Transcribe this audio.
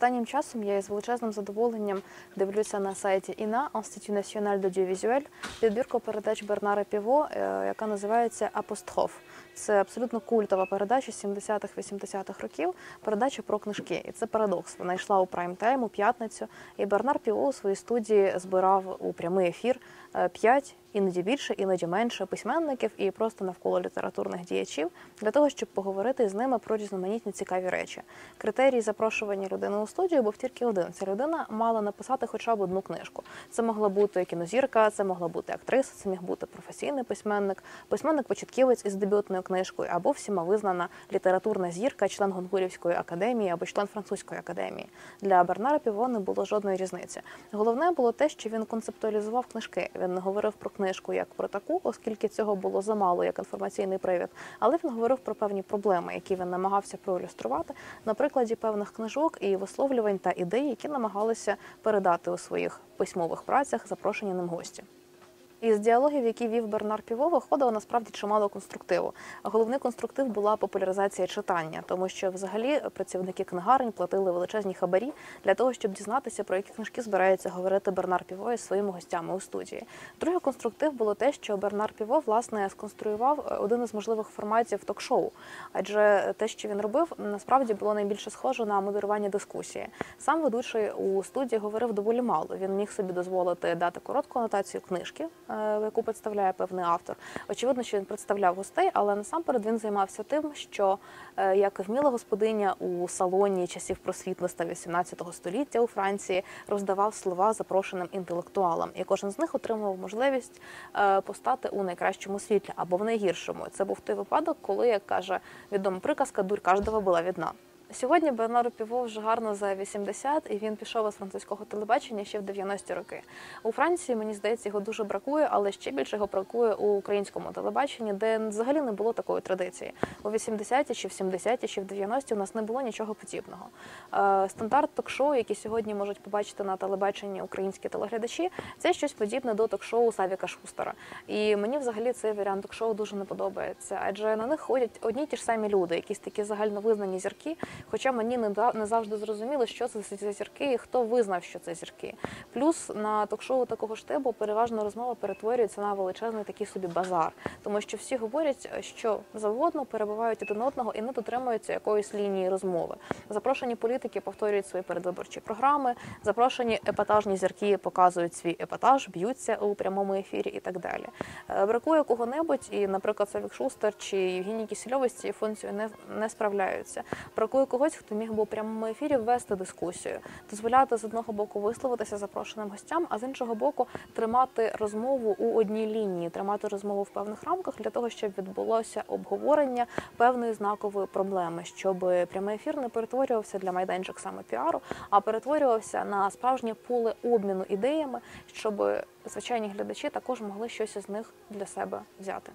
Останнім часом я із величезним задоволенням дивлюся на сайті ІНА Institut National d'Audiovisuel підбірку передач Бернара Піво, е, яка називається Апостроф. Це абсолютно культова передача 70-х-80-х років. Передача про книжки. І це парадокс. Вона йшла у прайм-тайм у п'ятницю. І Бернар Піво у своїй студії збирав у прямий ефір е, п'ять, іноді більше, іноді менше письменників і просто навколо літературних діячів для того, щоб поговорити з ними про різноманітні цікаві речі. Критерій запрошування людини у студію був тільки один: ця людина мала написати хоча б одну книжку. Це могла бути кінозірка, це могла бути актриса, це міг бути професійний письменник, письменник-початківець із дебютною книжкою, або всіма визнана літературна зірка, член Гонгурівської академії або член французької академії. Для Бернара Піво не було жодної різниці. Головне було те, що він концептуалізував книжки. Він не говорив про книжку як про таку, оскільки цього було замало як інформаційний привід. Але він говорив про певні проблеми, які він намагався проілюструвати на прикладі певних книжок і висловлювань та ідей, які намагалися передати у своїх письмових працях запрошені ним гості. Із діалогів, які вів Бернар Піво, виходило насправді чимало конструктиву. Головний конструктив була популяризація читання, тому що взагалі працівники книгарень платили величезні хабарі для того, щоб дізнатися, про які книжки збирається говорити Бернар Піво із своїми гостями у студії. Другий конструктив було те, що Бернар Піво власне сконструював один із можливих форматів ток-шоу, адже те, що він робив, насправді було найбільше схоже на модерування дискусії. Сам ведучий у студії говорив доволі мало. Він міг собі дозволити дати коротку анотацію книжки. Е, яку представляє певний автор. Очевидно, що він представляв гостей, але насамперед він займався тим, що е, як вміла господиня у салоні часів просвітництва 18 століття у Франції роздавав слова запрошеним інтелектуалам, і кожен з них отримував можливість е, постати у найкращому світлі або в найгіршому. Це був той випадок, коли як каже відома приказка, дурь кожного була відна. Сьогодні Бернару Піво вже гарно за 80, і він пішов із французького телебачення ще в 90-ті роки. У Франції мені здається, його дуже бракує, але ще більше його бракує у українському телебаченні, де взагалі не було такої традиції. У 80-ті, чи в 70-ті, чи в 90-ті у нас не було нічого подібного. Е, стандарт ток-шоу, які сьогодні можуть побачити на телебаченні українські телеглядачі, це щось подібне до ток-шоу Савіка Шустера. І мені взагалі цей варіант ток-шоу дуже не подобається, адже на них ходять одні й ті ж самі люди, якісь такі загальновизнані зірки. Хоча мені не завжди зрозуміло, що це за зірки і хто визнав, що це зірки. Плюс на ток-шоу такого ж типу переважно розмова перетворюється на величезний такий собі базар, тому що всі говорять, що завгодно перебувають один одного і не дотримуються якоїсь лінії розмови. Запрошені політики повторюють свої передвиборчі програми, запрошені епатажні зірки показують свій епатаж, б'ються у прямому ефірі і так далі. Е, бракує кого-небудь, і, наприклад, Савік Шустер чи Євгеній Кісільовий з цією не, не справляються. Бракує когось, хто міг би у прямому ефірі ввести дискусію, дозволяти з одного боку висловитися запрошеним гостям, а з іншого боку тримати розмову у одній лінії, тримати розмову в певних рамках для того, щоб відбулося обговорення певної знакової проблеми, щоб прямий ефір не перетворювався для майданчик саме піару, а перетворювався на справжнє поле обміну ідеями, щоб звичайні глядачі також могли щось із них для себе взяти.